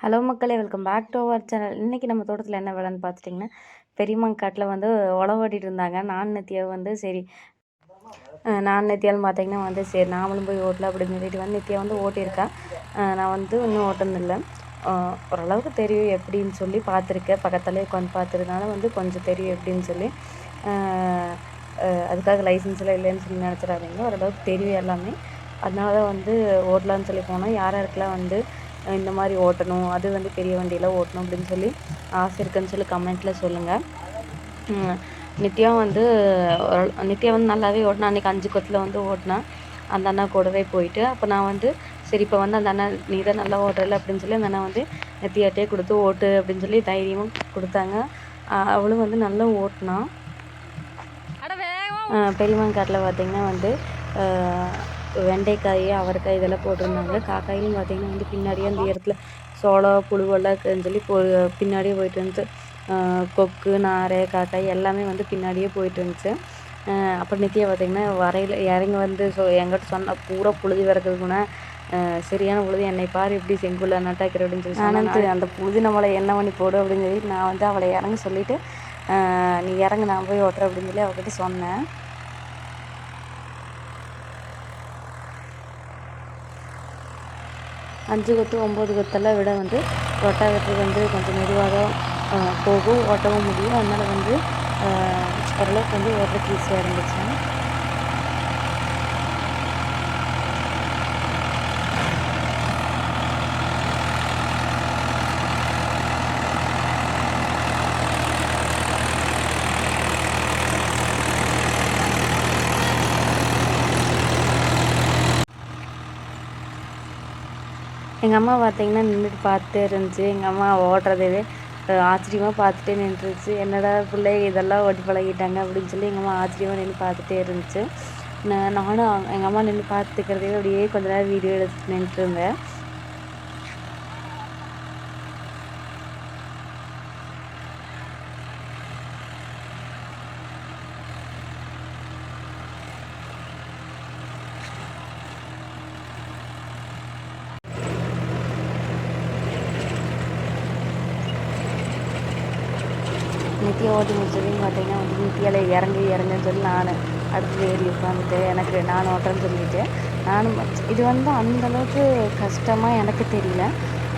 Hello மக்களே welcome back to our channel இன்றைக்கி நம்ம தோட்டத்தில் என்ன வேலைன்னு பார்த்துட்டிங்கன்னா பெரியம்மாங்காட்டில் வந்து உழவாடிட்டு இருந்தாங்க. நான் நித்யா வந்து சரி நான் நித்யாலும் பார்த்தீங்கன்னா வந்து சரி நாமளும் போய் ஓட்டலாம் அப்படின்னு சொல்லிட்டு வந்து நித்தியா வந்து ஓட்டியிருக்கா. நான் வந்து இன்னும் ஓட்டினதில்லை ஓரளவுக்கு தெரியும் எப்படின்னு சொல்லி பார்த்துருக்கேன். பக்கத்துலேயே உட்காந்து பார்த்துருக்கனால வந்து கொஞ்சம் தெரியும் எப்படின்னு சொல்லி. அதுக்காக லைசன்ஸ்லாம் இல்லைன்னு சொல்லி நினச்சிடாதீங்க. ஓரளவுக்கு தெரியும் எல்லாமே. அதனால தான் வந்து ஓட்டலான்னு சொல்லி போனோம். யார் யாருக்கெல்லாம் வந்து இந்த மாதிரி ஓட்டணும் அது வந்து பெரிய வண்டியில் ஓட்டணும் அப்படின்னு சொல்லி ஆசை இருக்குன்னு சொல்லி கமெண்ட்டில் சொல்லுங்கள் நித்யா வந்து நித்யா வந்து நல்லாவே ஓட்டினா அன்றைக்கி அஞ்சு கொத்தில் வந்து ஓட்டினா அந்த அண்ணா கூடவே போயிட்டு அப்போ நான் வந்து சரி இப்போ வந்து அந்த அண்ணா நீ தான் நல்லா ஓட்டுறல அப்படின்னு சொல்லி அந்த அண்ணா வந்து நித்யாட்டே கொடுத்து ஓட்டு அப்படின்னு சொல்லி தைரியமும் கொடுத்தாங்க. அவளும் வந்து நல்லா ஓட்டினா. பெரியவங்காட்டில் பார்த்தீங்கன்னா வந்து வெண்டைக்காய் அவரைக்காய் இதெல்லாம் போட்டிருந்தாங்க. காக்காயிலும் பார்த்தீங்கன்னா வந்து பின்னாடியே அந்த இடத்துல சோளம் புழுவெல்லாம் இருக்குதுன்னு சொல்லி போ பின்னாடியே போயிட்டு இருந்துச்சு. கொக்கு நாரை காக்காய் எல்லாமே வந்து பின்னாடியே போயிட்டு இருந்துச்சு. அப்புறம் நித்யா பார்த்தீங்கன்னா வரையில் இறங்கி வந்து சொ எங்கிட்ட சொன்ன பூரா புழுதி வரதுக்குன்னா சரியான புழுதி. என்னை பாரு எப்படி செங்குள்ள நட்டாக்கிற அப்படின்னு சொல்லி சொன்னா, அந்த புழுதி நம்மளை என்ன பண்ணி போடு அப்படின்னு சொல்லி நான் வந்து அவளை இறங்க சொல்லிவிட்டு நீ இறங்கு நான் போய் ஓட்டுறேன் அப்படின்னு சொல்லி அவகிட்ட சொன்னேன். அஞ்சு கொத்து ஒம்பது கொத்தெல்லாம் விட வந்து ரொட்டாவேட்டர் வந்து கொஞ்சம் மெதுவாக தான் போகும். ஓட்டவும் முடியும். அதனால் வந்து ஓரளவுக்கு வந்து ஓட்டுறதுக்கு ஈஸியாக இருந்துச்சு எங்கள் அம்மா பார்த்தீங்கன்னா நின்றுட்டு பார்த்துட்டே இருந்துச்சு. எங்கள் அம்மா ஓடுறதே ஆச்சரியமாக பார்த்துட்டே நின்றுச்சு. என்னடா பிள்ளை இதெல்லாம் ஓட்டி பழகிட்டாங்க அப்படின்னு சொல்லி எங்கள் அம்மா ஆச்சரியமாக நின்று பார்த்துட்டே இருந்துச்சு. நான் நானும் எங்கள் அம்மா நின்று பார்த்துக்கிறதே அப்படியே கொஞ்ச நேரம் வீடியோ எடுத்து நின்றுருந்தேன் இருந்தேன் ஓட்டி முடிச்சதையும் பார்த்தீங்கன்னா வந்து நித்தியால் இறங்கு இறங்குன்னு சொல்லி நான் அடுத்து ஏறி உட்காந்துட்டு எனக்கு நான் ஓட்டுறேன்னு சொல்லிட்டு நானும் இது வந்து அந்தளவுக்கு கஷ்டமாக எனக்கு தெரியல.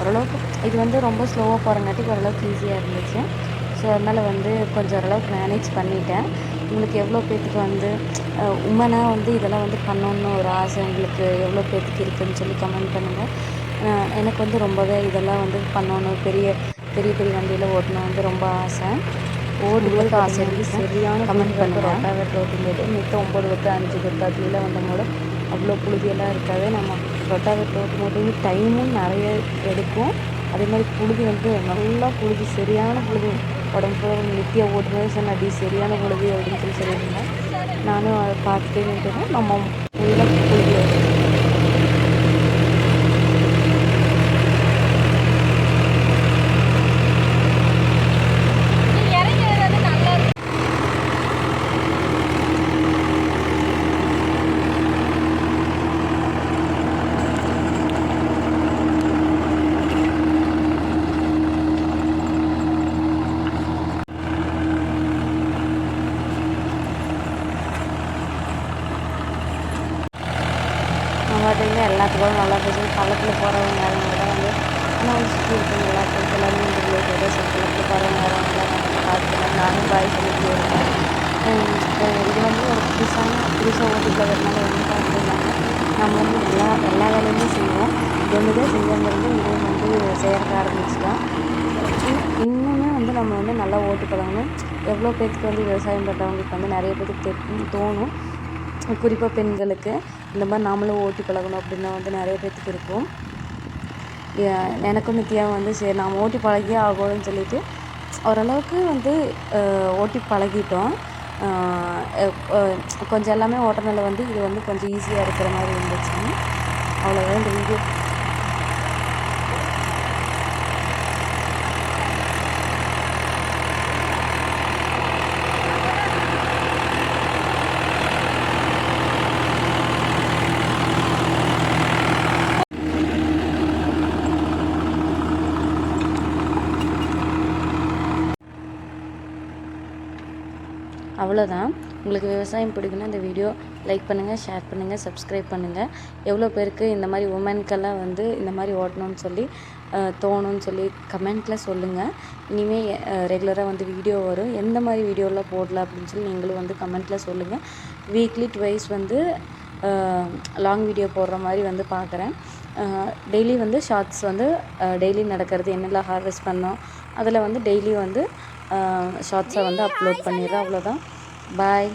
ஓரளவுக்கு இது வந்து ரொம்ப ஸ்லோவாக போகிறங்காட்டிக்கு ஓரளவுக்கு ஈஸியாக இருந்துச்சு. ஸோ அதனால் வந்து கொஞ்சம் ஓரளவுக்கு மேனேஜ் பண்ணிட்டேன். உங்களுக்கு எவ்வளோ பேர்த்துக்கு வந்து உமனாக வந்து இதெல்லாம் வந்து பண்ணணுன்னு ஒரு ஆசை உங்களுக்கு எவ்வளோ பேர்த்துக்கு இருக்குதுன்னு சொல்லி கமெண்ட் பண்ணுங்கள் எனக்கு வந்து ரொம்பவே இதெல்லாம் வந்து பண்ணணும் பெரிய பெரிய பெரிய வண்டியில் ஓட்டணும் வந்து ரொம்ப ஆசை. ஆசை இருக்குது. சரியான கமெண்ட் பண்ணுறேன் ரொட்டாவேட்டர் ஓட்டும்போது மித்த ஒம்பது பத்து அஞ்சு பத்து அதுலாம் வந்தபோது அவ்வளோ புழுதியெல்லாம் இருக்காது. நம்ம ரொட்டாவேட்டர் ஓட்டும்போது டைமும் நிறைய எடுக்கும். அதே மாதிரி புழுதி வந்து நல்லா புழுதி சரியான புழுதி. உடம்பு பூரா நித்தியாக ஓட்டும்போது சொன்ன அடி சரியான புழுதி அப்படின்னு சொல்லி சொல்லியிருந்தேன். நானும் அதை பார்த்துட்டே நம்ம ஃபுல்லாக புழுதி வருது நான் பார்த்தீங்கன்னா எல்லாத்துக்கும் நல்லா இருக்குது பள்ளத்தில் போகிறவங்க யாரும் கூட வந்து ஆனால் வந்து சுற்றி இருக்கவங்க எல்லாத்துக்கும் எல்லாமே இந்த ரிலேட்டோட சரி பள்ளத்தில் போகிறவங்க வரவங்களாம் வந்து பார்த்துக்கலாம் நானும் பாய் சொல்லிட்டு இருக்கேன். இது வந்து ஒரு புதுசான புதுசாக ஓட்டிக்கிறதுனால வந்து பார்த்துருந்தாங்க நம்ம வந்து எல்லா எல்லா வேலையுமே செய்வோம். எதுவுமே ஒன்று இதுவும் வந்து செய்யறதுக்கு ஆரம்பிச்சிட்டோம். இன்னுமே வந்து நம்ம வந்து நல்லா ஓட்டி பழகணும் எவ்வளோ பேர்த்துக்கு வந்து விவசாயம் பண்ணுறவங்களுக்கு வந்து நிறைய பேருக்கு தோணும். குறிப்பாக பெண்களுக்கு. இந்த மாதிரி நாமளும் ஓட்டி பழகணும் அப்படின்னா வந்து நிறைய பேர்த்துக்கு இருக்கும். எனக்கும் நித்யாவும் வந்து சரி நாம் ஓட்டி பழகியே ஆகணும்னு சொல்லிட்டு ஓரளவுக்கு வந்து ஓட்டி பழகிட்டோம். கொஞ்சம் எல்லாமே ஓட்டுறதுல வந்து இது வந்து கொஞ்சம் ஈஸியாக இருக்கிற மாதிரி இருந்துச்சு. அவ்வளோதான் இந்த வீடியோ அவ்வளோதான் உங்களுக்கு விவசாயம் பிடிக்குன்னா இந்த வீடியோ லைக் பண்ணுங்கள் ஷேர் பண்ணுங்கள் சப்ஸ்கிரைப் பண்ணுங்கள் எவ்வளோ பேருக்கு இந்த மாதிரி உமனுக்கெல்லாம் வந்து இந்த மாதிரி ஓட்டணும்னு சொல்லி தோணும்னு சொல்லி கமெண்ட்டில் சொல்லுங்கள் இனிமேல் ரெகுலராக வந்து வீடியோ வரும். எந்த மாதிரி வீடியோலாம் போடலாம் அப்படின்னு சொல்லி நீங்களும் வந்து கமெண்ட்டில் சொல்லுங்கள் வீக்லி ட்வைஸ் வந்து லாங் வீடியோ போடுற மாதிரி வந்து பார்க்குறேன் டெய்லி வந்து ஷார்ட்ஸ் வந்து டெய்லி நடக்கிறது என்னெல்லாம் ஹார்வெஸ்ட் பண்ணோம் அதில் வந்து டெய்லி வந்து ஷார்ட்ஸை வந்து அப்லோட் பண்ணிடுறேன். அவ்வளோதான் பாய்